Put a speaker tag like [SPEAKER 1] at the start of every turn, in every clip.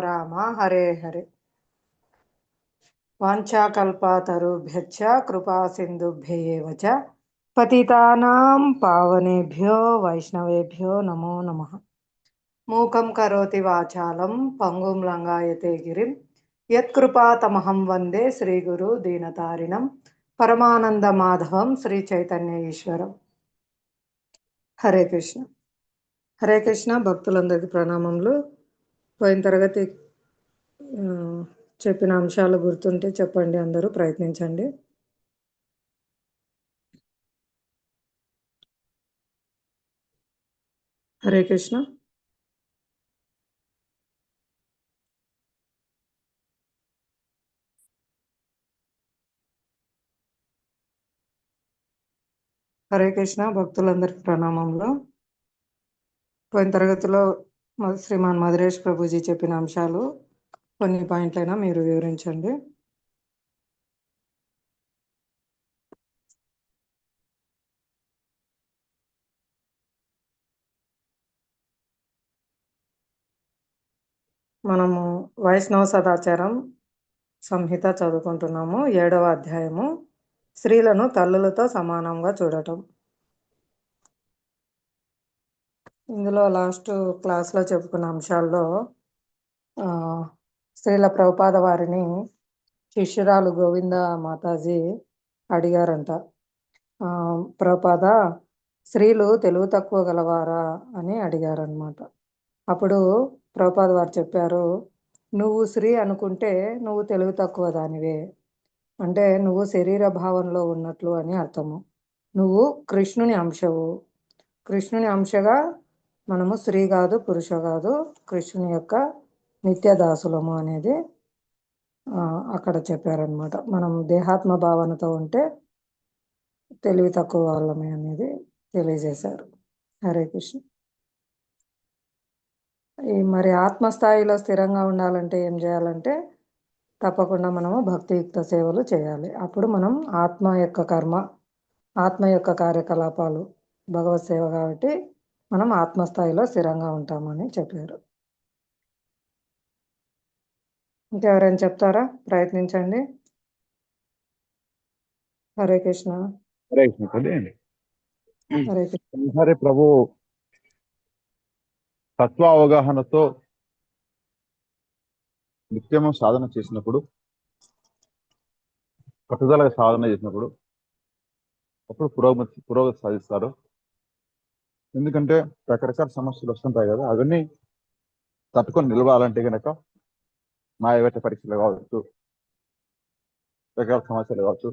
[SPEAKER 1] రామ రామ హరే హరే. వాంఛాకల్పాతరుభ్యచ్చ కృపా సింధుభ్యేవ పతితానాం పావనేభ్యో వైష్ణవేభ్యో నమో నమ. మూకం కరోతి వాచాలం పంగుం లంగాయతే గిరిం యత్కృపాతమహం వందే శ్రీగురు దీనతారిణం పరమానంద మాధవం శ్రీ చైతన్య ఈశ్వరం. హరే కృష్ణ. హరే కృష్ణ భక్తులందరికీ ప్రణామములు. పోయిన తరగతి చెప్పిన అంశాలు గుర్తుంటే చెప్పండి అందరూ ప్రయత్నించండి. హరే కృష్ణ. హరే కృష్ణ భక్తులందరికీ ప్రణామంలో పోయిన తరగతిలో శ్రీమాన్ మధురేష్ ప్రభుజీ చెప్పిన అంశాలు కొన్ని పాయింట్లైనా మీరు వివరించండి. మనము వైష్ణవ సదాచారం సంహిత చదువుకుంటున్నాము. ఏడవ అధ్యాయము. స్త్రీలను తల్లులతో సమానంగా చూడటం. ఇందులో లాస్ట్ క్లాస్లో చెప్పుకున్న అంశాల్లో స్త్రీల ప్రభుపాద వారిని శిష్యురాలు గోవింద మాతాజీ అడిగారంట. ప్రభుపాద స్త్రీలు తెలుగు తక్కువ గలవారా? అని అడిగారనమాట అప్పుడు ప్రభుపాద వారు చెప్పారు నువ్వు స్త్రీ అనుకుంటే నువ్వు తెలుగు తక్కువ దానివే. అంటే నువ్వు శరీర భావంలో ఉన్నట్లు అని అర్థము. నువ్వు కృష్ణుని అంశవు. కృష్ణుని అంశగా మనము స్త్రీ కాదు పురుష కాదు కృష్ణుని యొక్క నిత్య దాసులము అనేది అక్కడ చెప్పారనమాట మనం దేహాత్మ భావనతో ఉంటే తెలివి తక్కువ వాళ్ళమే అనేది తెలియజేశారు. హరే కృష్ణ. ఈ మరి ఆత్మస్థాయిలో స్థిరంగా ఉండాలంటే ఏం చేయాలంటే తప్పకుండా మనము భక్తియుక్త సేవలు చేయాలి. అప్పుడు మనం ఆత్మ యొక్క కర్మ ఆత్మ యొక్క కార్యకలాపాలు భగవత్ సేవ కాబట్టి మనం ఆత్మస్థాయిలో స్థిరంగా ఉంటామని చెప్పారు. ఇంకెవరైనా చెప్తారా? ప్రయత్నించండి. హరే కృష్ణ.
[SPEAKER 2] హరే కృష్ణ.
[SPEAKER 1] హరే కృష్ణ.
[SPEAKER 2] ఒకసారి ప్రభు తత్వ అవగాహనతో నిత్యము సాధన చేసినప్పుడు పట్టుదలగా సాధన చేసినప్పుడు అప్పుడు పురోగతి పురోగతి సాధిస్తారు ఎందుకంటే రకరకాల సమస్యలు వస్తుంటాయి కదా అవన్నీ తట్టుకొని నిలవాలంటే కనుక మాయవేట పరీక్షలు కావచ్చు రకరకాల సమస్యలు కావచ్చు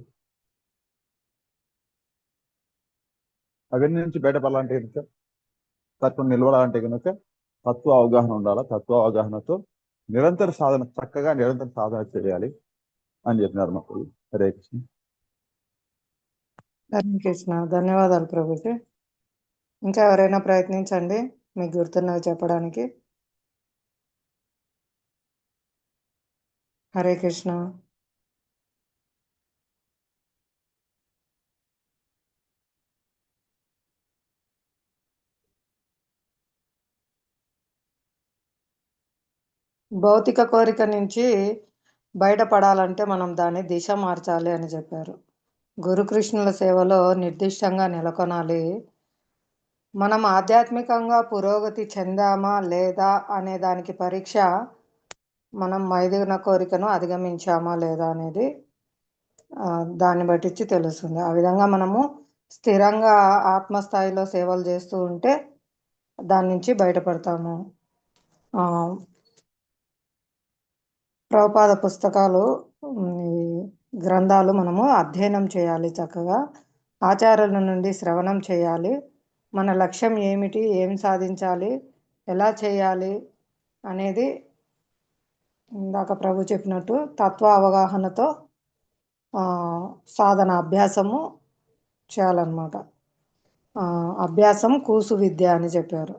[SPEAKER 2] అవన్నీ నుంచి బయటపడాలంటే కనుక తట్టుకొని నిలవాలంటే కనుక తత్వ అవగాహన ఉండాలి తత్వ అవగాహనతో నిరంతర సాధన చక్కగా నిరంతర సాధన చేయాలి అని చెప్పినారు మాకు హరే కృష్ణ.
[SPEAKER 1] కృష్ణ. ధన్యవాదాలు ప్రభుత్వ ఇంకా ఎవరైనా ప్రయత్నించండి మీకు గుర్తున్నవి చెప్పడానికి. హరే కృష్ణ. భౌతిక కోరిక నుంచి బయటపడాలంటే మనం దాని దిశ మార్చాలి అని చెప్పారు. గురుకృష్ణుల సేవలో నిర్దిష్టంగా నెలకొనాలి. మనం ఆధ్యాత్మికంగా పురోగతి చెందామా లేదా అనే దానికి పరీక్ష మనం మైదిన కోరికను అధిగమించామా లేదా అనేది దాన్ని బట్టించి తెలుస్తుంది. ఆ విధంగా మనము స్థిరంగా ఆత్మస్థాయిలో సేవలు చేస్తూ ఉంటే దాని నుంచి బయటపడతాము. ఆ, ప్రభుపాద పుస్తకాలు ఈ గ్రంథాలు మనము అధ్యయనం చేయాలి చక్కగా. ఆచారాల నుండి శ్రవణం చేయాలి. మన లక్ష్యం ఏమిటి? ఏం సాధించాలి? ఎలా చేయాలి? అనేది ఇందాక ప్రభు చెప్పినట్టు తత్వ అవగాహనతో సాధన అభ్యాసము చేయాలన్నమాట. అభ్యాసం కూసు విద్య అని చెప్పారు.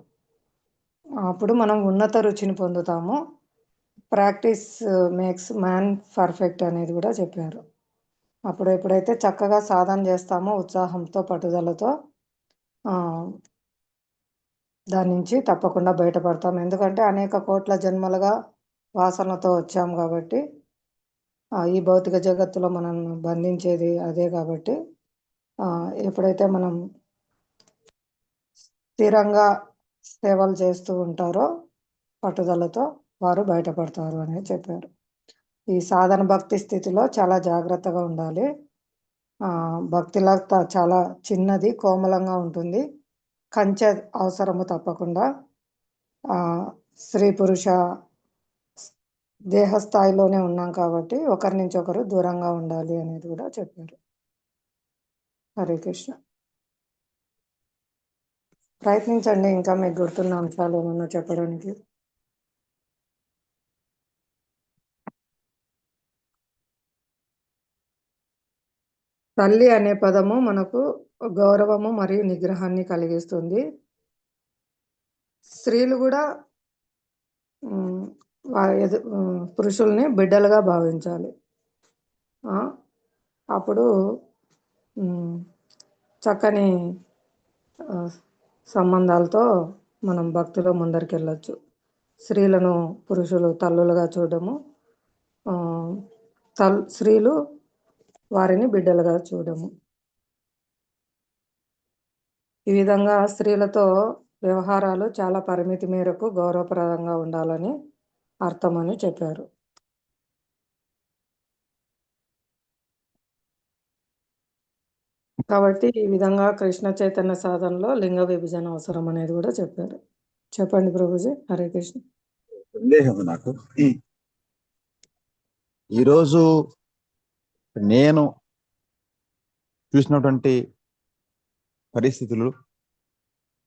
[SPEAKER 1] అప్పుడు మనం ఉన్నత రుచిని పొందుతాము. ప్రాక్టీస్ మేక్స్ మ్యాన్ పర్ఫెక్ట్ అనేది కూడా చెప్పారు. అప్పుడు ఎప్పుడైతే చక్కగా సాధన చేస్తామో ఉత్సాహంతో పట్టుదలతో దాని నుంచి తప్పకుండా బయటపడతాం. ఎందుకంటే అనేక కోట్ల జన్మలుగా వాసనతో వచ్చాం కాబట్టి ఈ భౌతిక జగత్తులో మనం బంధించేది అదే కాబట్టి ఎప్పుడైతే మనం స్థిరంగా సేవలు చేస్తూ ఉంటారో పట్టుదలతో వారు బయటపడతారు అని చెప్పారు. ఈ సాధన భక్తి స్థితిలో చాలా జాగ్రత్తగా ఉండాలి. భక్తిలా చాలా చిన్నది కోమలంగా ఉంటుంది. కంచె అవసరము తప్పకుండా. స్త్రీ పురుష దేహ స్థాయిలోనే ఉన్నాం కాబట్టి ఒకరి నుంచి ఒకరు దూరంగా ఉండాలి అనేది కూడా చెప్పారు. హరే కృష్ణ. ప్రయత్నించండి ఇంకా మీకు గుర్తున్న అంశాలు ఏమన్నా చెప్పడానికి. తల్లి అనే పదము మనకు గౌరవము మరియు నిగ్రహాన్ని కలిగిస్తుంది. స్త్రీలు కూడా ఎదు పురుషుల్ని బిడ్డలుగా భావించాలి. అప్పుడు చక్కని సంబంధాలతో మనం భక్తిలో ముందరికి వెళ్ళొచ్చు. స్త్రీలను పురుషులు తల్లులుగా చూడము తల్ స్త్రీలు వారిని బిడ్డలుగా చూడము. ఈ విధంగా స్త్రీలతో వ్యవహారాలు చాలా పరిమితి మేరకు గౌరవప్రదంగా ఉండాలని అర్థమని చెప్పారు. కాబట్టి ఈ విధంగా కృష్ణ చైతన్య సాధనలో లింగ విభజన అవసరం అనేది కూడా చెప్పారు. చెప్పండి ప్రభుజీ. హరే కృష్ణ.
[SPEAKER 2] సందేహం నాకు. ఈరోజు నేను చూసినటువంటి పరిస్థితులు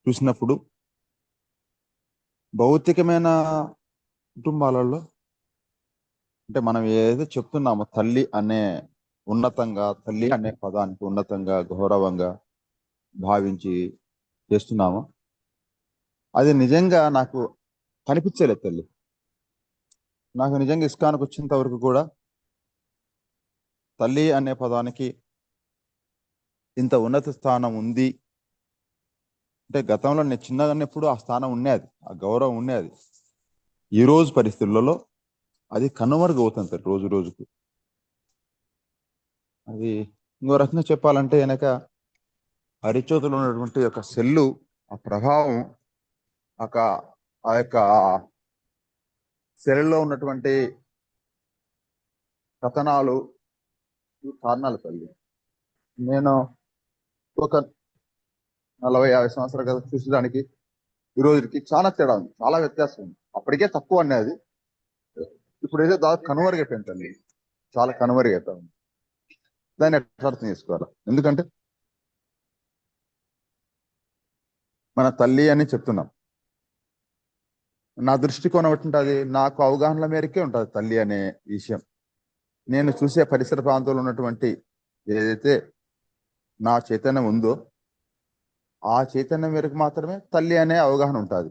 [SPEAKER 2] చూసినప్పుడు భౌతికమైన కుటుంబాలలో అంటే మనం ఏదైతే చెప్తున్నామో తల్లి అనే ఉన్నతంగా తల్లి అనే పదానికి ఉన్నతంగా గౌరవంగా భావించి చేస్తున్నామో అది నిజంగా నాకు కనిపించలేదు తల్లి. నాకు నిజంగా ఇస్కానికి వచ్చేంత వరకు కూడా తల్లి అనే పదానికి ఇంత ఉన్నత స్థానం ఉంది. అంటే గతంలో నేను చిన్నగా ఉన్నప్పుడు ఆ స్థానం ఉండేది ఆ గౌరవం ఉండేది ఈ రోజు పరిస్థితులలో అది కనుమరుగవుతుంది సార్ రోజు రోజుకు. అది ఇంకో రకంగా చెప్పాలంటే వెనక హరిచోతులు ఉన్నటువంటి యొక్క సెల్లు ఆ ప్రభావం ఒక ఆ యొక్క సెల్లో ఉన్నటువంటి కథనాలు కారణాలు కలిగి నేను ఒక నలభై యాభై సంవత్సరాల కదా చూసడానికి ఈ రోజుకి చాలా తేడా ఉంది చాలా వ్యత్యాసం ఉంది. అప్పటికే తక్కువ అనేది ఇప్పుడు ఏదో దాదాపు కనుమరుగైపోయిందండి చాలా కనుమరుగైతా ఉంది దాన్ని ఎట్లా అర్థం చేసుకోవాలి? ఎందుకంటే మన తల్లి అని చెప్తున్నాం. నా దృష్టికోణం ఎట్టుంటుంది నాకు అవగాహన మేరకే ఉంటుంది తల్లి అనే విషయం. నేను చూసే పరిసర ప్రాంతంలో ఉన్నటువంటి ఏదైతే నా చైతన్యం ఉందో ఆ చైతన్యం మేరకు మాత్రమే తల్లి అనే అవగాహన ఉంటుంది.